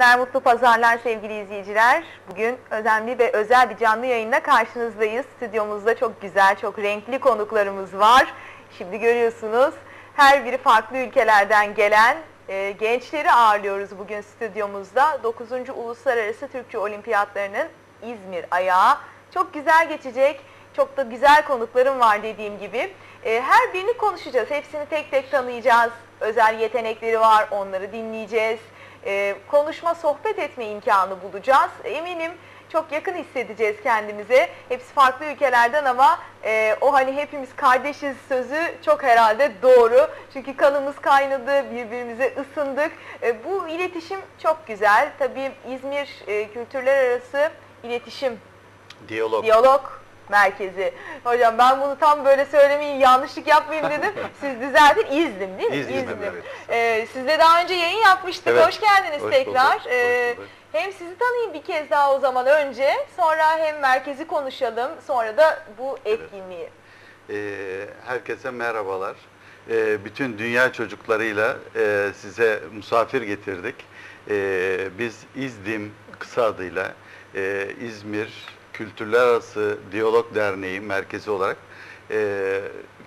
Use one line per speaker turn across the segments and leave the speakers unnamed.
günler, mutlu pazarlar sevgili izleyiciler. Bugün önemli ve özel bir canlı yayınla karşınızdayız. Stüdyomuzda çok güzel, çok renkli konuklarımız var. Şimdi görüyorsunuz her biri farklı ülkelerden gelen e, gençleri ağırlıyoruz bugün stüdyomuzda. 9. Uluslararası Türkçe Olimpiyatlarının İzmir ayağı. Çok güzel geçecek. Çok da güzel konuklarım var dediğim gibi. E, her birini konuşacağız. Hepsini tek tek tanıyacağız. Özel yetenekleri var. Onları dinleyeceğiz. E, konuşma, sohbet etme imkanı bulacağız. Eminim çok yakın hissedeceğiz kendimize. Hepsi farklı ülkelerden ama e, o hani hepimiz kardeşiz sözü çok herhalde doğru. Çünkü kanımız kaynadı, birbirimize ısındık. E, bu iletişim çok güzel. Tabii İzmir e, Kültürler Arası İletişim
Diyalog.
Diyalog Merkezi. Hocam ben bunu tam böyle söylemeyeyim, yanlışlık yapmayayım dedim. Siz düzeltin. İzdim değil mi?
İzdim, evet.
Ee, sizle daha önce yayın yapmıştık.
Evet.
Hoş geldiniz
Hoş
tekrar.
bulduk, hoş
Ee,
bulduk.
hem sizi tanıyayım bir kez daha o zaman önce. Sonra hem merkezi konuşalım. Sonra da bu etkinliği.
Ee, herkese merhabalar. Ee, bütün dünya çocuklarıyla e, size misafir getirdik. Ee, biz İzdim kısa adıyla e, İzmir Kültürler Arası Diyalog Derneği merkezi olarak e,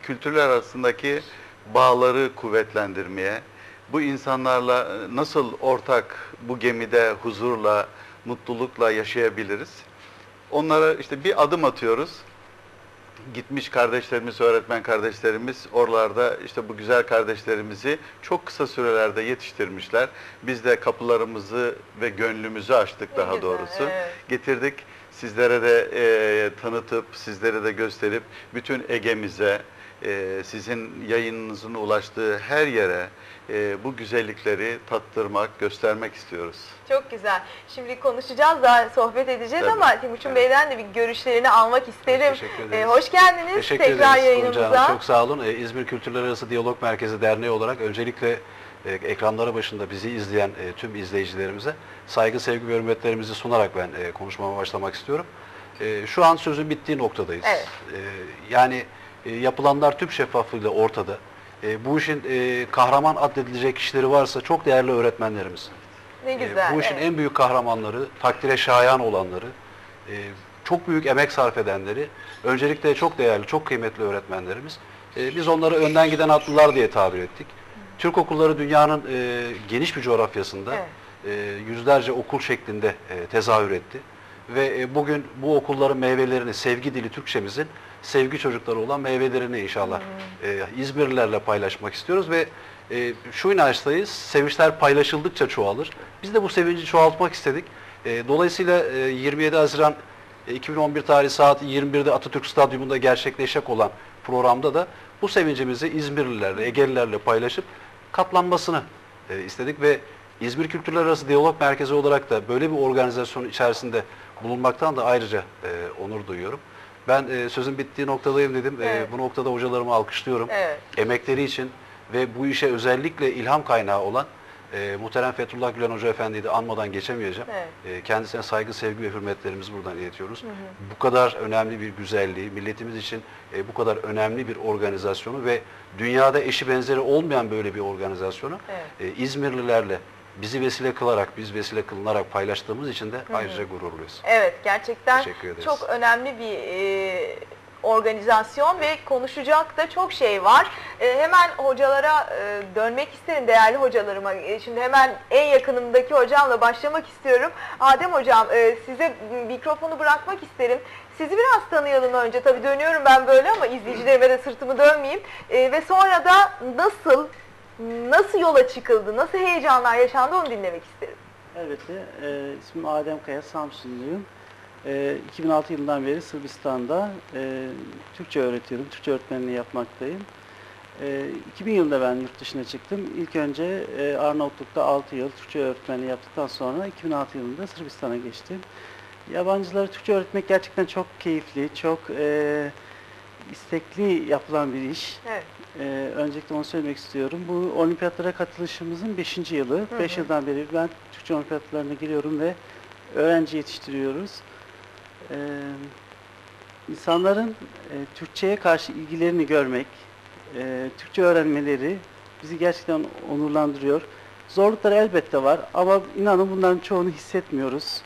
kültürler arasındaki bağları kuvvetlendirmeye, bu insanlarla nasıl ortak bu gemide huzurla, mutlulukla yaşayabiliriz? Onlara işte bir adım atıyoruz. Gitmiş kardeşlerimiz, öğretmen kardeşlerimiz oralarda işte bu güzel kardeşlerimizi çok kısa sürelerde yetiştirmişler. Biz de kapılarımızı ve gönlümüzü açtık
Ne
daha
güzel,
doğrusu.
evet.
Getirdik sizlere de e, tanıtıp, sizlere de gösterip bütün Ege'mize, e, sizin yayınınızın ulaştığı her yere e, bu güzellikleri tattırmak, göstermek istiyoruz.
Çok güzel. Şimdi konuşacağız daha sohbet edeceğiz
Tabii.
ama Timuçin
Evet.
Bey'den de bir görüşlerini almak isterim.
Teşekkür
Ee,
ederiz.
hoş geldiniz
Teşekkür
tekrar
ederiz
yayınımıza.
Çok sağ olun. Ee, İzmir Kültürler Arası Diyalog Merkezi Derneği olarak öncelikle e, ekranları başında bizi izleyen e, tüm izleyicilerimize saygı, sevgi ve hürmetlerimizi sunarak ben e, konuşmama başlamak istiyorum. E, şu an sözün bittiği noktadayız.
Evet.
E, yani e, yapılanlar tüm şeffaflığıyla ortada. E, bu işin e, kahraman addedilecek kişileri varsa çok değerli öğretmenlerimiz.
Ne
E,
güzel.
bu işin
evet.
en büyük kahramanları, takdire şayan olanları, e, çok büyük emek sarf edenleri, öncelikle çok değerli, çok kıymetli öğretmenlerimiz. E, biz onları önden giden atlılar diye tabir ettik. Türk okulları dünyanın e, geniş bir coğrafyasında
Evet.
e, yüzlerce okul şeklinde e, tezahür etti. Ve e, bugün bu okulların meyvelerini, sevgi dili Türkçemizin sevgi çocukları olan meyvelerini inşallah e, İzmirlilerle paylaşmak istiyoruz ve e, şu inançtayız, sevinçler paylaşıldıkça çoğalır. Biz de bu sevinci çoğaltmak istedik. E, dolayısıyla e, 27 Haziran e, 2011 tarihi saat 21'de Atatürk Stadyumunda gerçekleşecek olan programda da bu sevincimizi İzmirlilerle, Egelilerle paylaşıp katlanmasını e, istedik ve İzmir Kültürler Arası Diyalog Merkezi olarak da böyle bir organizasyon içerisinde bulunmaktan da ayrıca e, onur duyuyorum. Ben e, sözün bittiği noktadayım dedim. E,
Evet.
bu noktada hocalarımı alkışlıyorum.
Evet.
Emekleri için ve bu işe özellikle ilham kaynağı olan e, muhterem Fethullah Gülen Hoca Efendi'yi de anmadan geçemeyeceğim.
Evet.
E, kendisine saygı, sevgi ve hürmetlerimizi buradan iletiyoruz. Bu kadar önemli bir güzelliği, milletimiz için e, bu kadar önemli bir organizasyonu ve dünyada eşi benzeri olmayan böyle bir organizasyonu
Evet.
e, İzmirlilerle bizi vesile kılarak, biz vesile kılınarak paylaştığımız için de ayrıca gururluyuz.
Evet gerçekten çok önemli bir e, organizasyon ve konuşacak da çok şey var. E, hemen hocalara e, dönmek isterim değerli hocalarıma. E, şimdi hemen en yakınımdaki hocamla başlamak istiyorum. Adem hocam e, size mikrofonu bırakmak isterim. Sizi biraz tanıyalım önce. Tabii dönüyorum ben böyle ama izleyicilerime de sırtımı dönmeyeyim. E, ve sonra da nasıl nasıl yola çıkıldı, nasıl heyecanlar yaşandı onu dinlemek isterim.
Elbette. E, ismim Adem Kaya, Samsunluyum. E, 2006 yılından beri Sırbistan'da e, Türkçe öğretiyorum, Türkçe öğretmenliği yapmaktayım. E, 2000 yılında ben yurt dışına çıktım. İlk önce e, Arnavutluk'ta 6 yıl Türkçe öğretmenliği yaptıktan sonra 2006 yılında Sırbistan'a geçtim. Yabancılara Türkçe öğretmek gerçekten çok keyifli, çok e, istekli yapılan bir iş.
Evet.
Ee, öncelikle onu söylemek istiyorum. Bu olimpiyatlara katılışımızın 5. yılı.
Hı
5
hı.
yıldan beri ben Türkçe olimpiyatlarına giriyorum ve öğrenci yetiştiriyoruz. Ee, insanların e, Türkçe'ye karşı ilgilerini görmek, e, Türkçe öğrenmeleri bizi gerçekten onurlandırıyor. Zorlukları elbette var ama inanın bunların çoğunu hissetmiyoruz.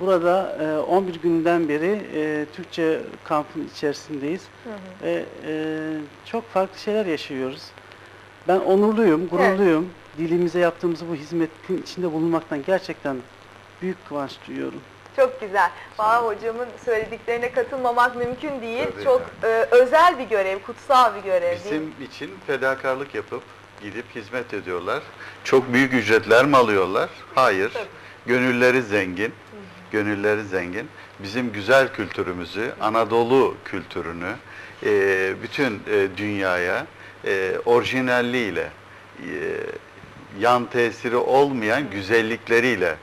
Burada e, 11 günden beri e, Türkçe kampın içerisindeyiz ve e, çok farklı şeyler yaşıyoruz. Ben onurluyum, gururluyum. Dilimize yaptığımız bu hizmetin içinde bulunmaktan gerçekten büyük kıvanç duyuyorum.
Çok güzel. Valla hocamın söylediklerine katılmamak mümkün değil.
Tabii.
Çok e, özel bir görev, kutsal bir görev değil?
Bizim için fedakarlık yapıp gidip hizmet ediyorlar. Çok büyük ücretler mi alıyorlar? Hayır.
Tabii.
Gönülleri zengin. Gönülleri zengin. Bizim güzel kültürümüzü, Anadolu kültürünü e, bütün e, dünyaya e, orijinalliğiyle, e, yan tesiri olmayan güzellikleriyle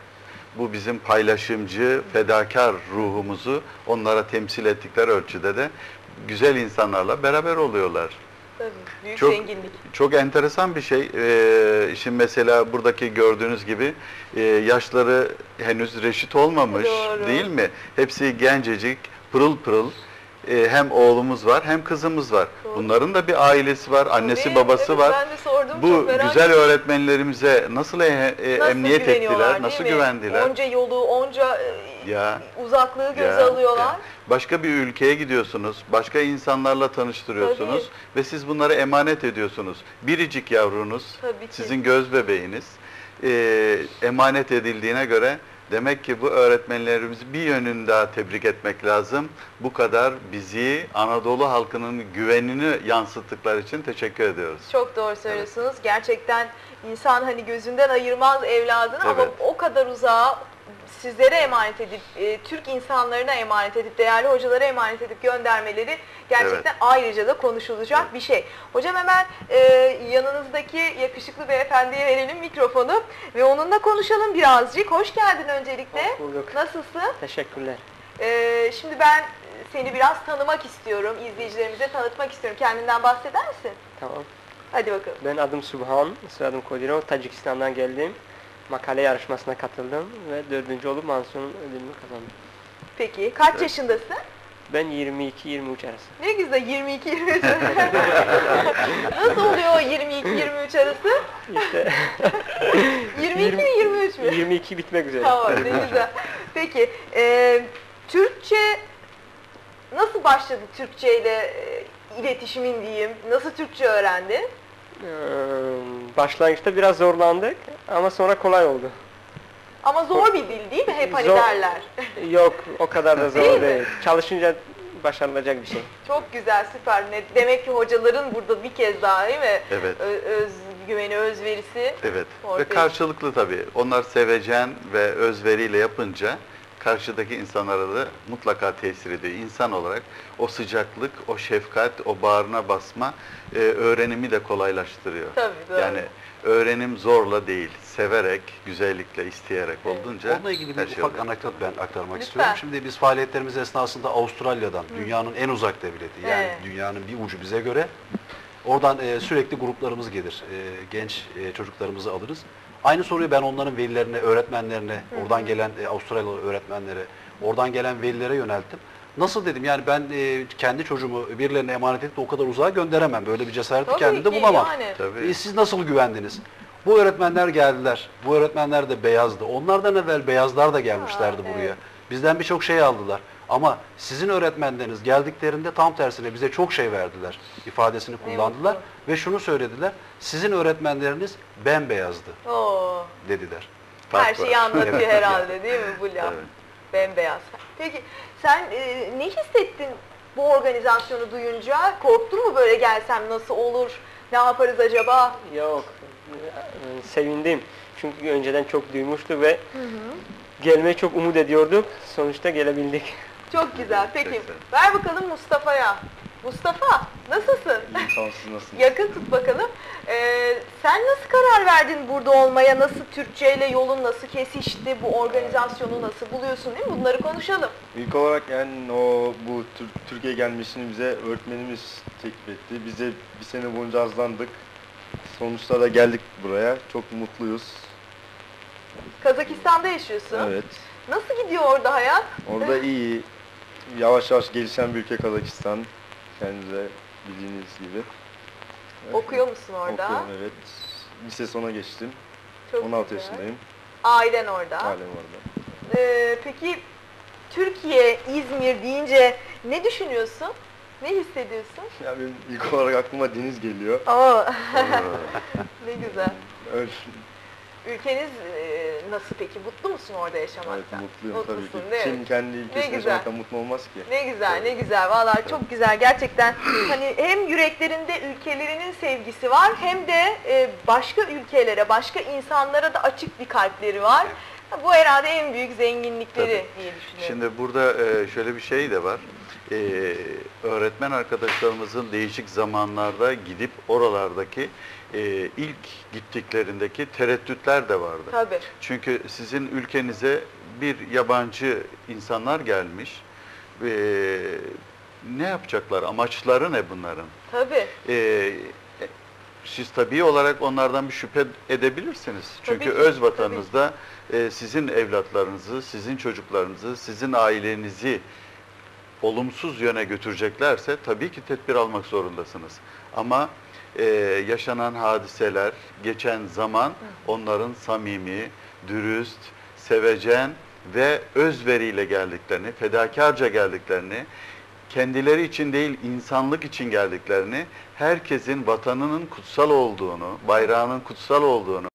bu bizim paylaşımcı, fedakar ruhumuzu onlara temsil ettikleri ölçüde de güzel insanlarla beraber oluyorlar.
Tabii, büyük
Çok-
zenginlik.
Çok enteresan bir şey. Ee, şimdi mesela buradaki gördüğünüz gibi e, yaşları henüz reşit olmamış
Doğru.
değil mi? Hepsi gencecik, pırıl pırıl. Ee, hem oğlumuz var hem kızımız var.
Doğru.
Bunların da bir ailesi var, annesi
Tabii,
babası
evet,
var.
Ben de sordum.
Bu güzel
ettim.
öğretmenlerimize nasıl, e- e-
Nasıl
emniyet ettiler,
değil
nasıl
mi?
güvendiler?
Onca yolu, onca e,
Ya.
uzaklığı göze
Ya,
alıyorlar.
ya. Başka bir ülkeye gidiyorsunuz, başka insanlarla tanıştırıyorsunuz ve siz bunları emanet ediyorsunuz. Biricik yavrunuz,
Tabii
sizin göz bebeğiniz eee, emanet edildiğine göre demek ki bu öğretmenlerimizi bir yönünde daha tebrik etmek lazım. Bu kadar bizi Anadolu halkının güvenini yansıttıkları için teşekkür ediyoruz.
Çok doğru söylüyorsunuz. Gerçekten insan hani gözünden ayırmaz evladını ama
Evet.
o kadar uzağa sizlere emanet edip, e, Türk insanlarına emanet edip, değerli hocalara emanet edip göndermeleri gerçekten ayrıca da konuşulacak
Evet.
bir şey. Hocam hemen e, yanınızdaki yakışıklı beyefendiye verelim mikrofonu ve onunla konuşalım birazcık. Hoş geldin öncelikle.
Hoş bulduk.
Nasılsın?
Teşekkürler.
Ee, şimdi ben seni biraz tanımak istiyorum, izleyicilerimize tanıtmak istiyorum. Kendinden bahseder misin?
Tamam.
Hadi bakalım.
Ben adım Subhan, soyadım Kodirov. Tacikistan'dan geldim. Makale yarışmasına katıldım ve dördüncü olup Mansur'un ödülünü kazandım.
Peki, kaç
Evet.
yaşındasın?
Ben 22-23 arası.
Ne güzel 22-23 Nasıl oluyor o 22-23 arası?
İşte
22 mi 23 mü?
22 bitmek üzere.
Tamam ne güzel. Peki, e, Türkçe nasıl başladı Türkçe ile e, iletişimin diyeyim? Nasıl Türkçe öğrendin?
Ee, başlangıçta biraz zorlandık ama sonra kolay oldu.
Ama zor bir dil değil mi? Hep hani
Zor.
derler.
Yok o kadar da zor
Değil
değil.
mi?
Çalışınca başarılacak bir şey.
Çok güzel, süper. Ne- Demek ki hocaların burada bir kez daha değil mi?
Evet.
Ö- özgüveni, özverisi.
Evet
Ortaya
ve karşılıklı tabii. Onlar sevecen ve özveriyle yapınca karşıdaki insanlara da mutlaka tesir ediyor. İnsan olarak o sıcaklık, o şefkat, o bağrına basma e, öğrenimi de kolaylaştırıyor.
Tabii doğru.
Yani öğrenim zorla değil, severek, güzellikle, isteyerek
Evet.
olduğunca
Onunla ilgili bir
şey
ufak
oluyor.
anekdot ben aktarmak
Lütfen.
istiyorum. Şimdi biz faaliyetlerimiz esnasında Avustralya'dan, dünyanın en uzak devleti, yani
Evet.
dünyanın bir ucu bize göre, oradan e, sürekli gruplarımız gelir. E, genç e, çocuklarımızı alırız. Aynı soruyu ben onların velilerine, öğretmenlerine, oradan gelen e, Avustralyalı öğretmenlere, oradan gelen velilere yönelttim. Nasıl dedim yani ben e, kendi çocuğumu birilerine emanet edip de o kadar uzağa gönderemem. Böyle bir cesareti
Tabii
kendimde
ki,
bulamam.
yani.
Tabii.
E, siz nasıl güvendiniz? Bu öğretmenler geldiler. Bu öğretmenler de beyazdı. Onlardan evvel beyazlar da gelmişlerdi
Aa,
buraya.
evet.
Bizden birçok şey aldılar. Ama sizin öğretmenleriniz geldiklerinde tam tersine bize çok şey verdiler ifadesini kullandılar.
mutlu.
Ve şunu söylediler. Sizin öğretmenleriniz bembeyazdı
Oo,
dediler.
her
Fark var.
şeyi anlatıyor
Evet.
herhalde değil mi bu laf?
Evet.
Bembeyaz. Peki sen e, ne hissettin bu organizasyonu duyunca? Korktun mu böyle gelsem nasıl olur? Ne yaparız acaba?
Yok. Ee, Sevindim. Çünkü önceden çok duymuştuk ve gelmeyi çok umut ediyorduk. Sonuçta gelebildik.
Çok güzel. Peki
Çok
ver bakalım Mustafa'ya. Mustafa nasılsın?
İyi sağ olun, siz nasılsınız?
Yakın tut bakalım. Ee, sen nasıl karar verdin burada olmaya? Nasıl Türkçe ile yolun nasıl kesişti? Bu organizasyonu nasıl buluyorsun değil mi? Bunları konuşalım.
İlk olarak yani o bu Tür- Türkiye gelmesini bize öğretmenimiz teklif etti. Biz de bir sene boyunca hazırlandık. Sonuçta da geldik buraya. Çok mutluyuz.
Kazakistan'da yaşıyorsun.
Evet.
Nasıl gidiyor orada hayat?
Orada iyi, yavaş yavaş gelişen bir ülke Kazakistan. Kendinize bildiğiniz gibi.
Okuyor musun orada?
Okuyorum evet. Lise sona geçtim.
Çok
16
güzel.
yaşındayım.
Ailen orada.
Ailem orada.
Ee, peki Türkiye, İzmir deyince ne düşünüyorsun? Ne hissediyorsun?
Ya benim ilk olarak aklıma deniz geliyor.
Oo, ne güzel.
Öyle,
Ülkeniz e, nasıl peki? Mutlu musun orada
evet,
yaşamaktan?
mutluyum tabii
Mutlusun,
ki.
değil mi?
Kim kendi ülkesinde
güzel.
yaşamaktan mutlu olmaz ki.
Ne güzel, ne güzel. Vallahi çok güzel. Gerçekten hani hem yüreklerinde ülkelerinin sevgisi var hem de e, başka ülkelere, başka insanlara da açık bir kalpleri var. Bu herhalde en büyük zenginlikleri
Tabii.
diye düşünüyorum.
Şimdi burada e, şöyle bir şey de var. E, öğretmen arkadaşlarımızın değişik zamanlarda gidip oralardaki e, ilk gittiklerindeki tereddütler de vardı.
Tabii.
Çünkü sizin ülkenize bir yabancı insanlar gelmiş. E, ne yapacaklar? Amaçları ne bunların?
Tabii.
Ee, siz tabii olarak onlardan bir şüphe edebilirsiniz.
Tabii
Çünkü
ki,
öz vatanınızda e, sizin evlatlarınızı, sizin çocuklarınızı, sizin ailenizi olumsuz yöne götüreceklerse tabii ki tedbir almak zorundasınız. Ama e, yaşanan hadiseler, geçen zaman onların samimi, dürüst, sevecen ve özveriyle geldiklerini, fedakarca geldiklerini, kendileri için değil insanlık için geldiklerini, herkesin vatanının kutsal olduğunu, bayrağının kutsal olduğunu,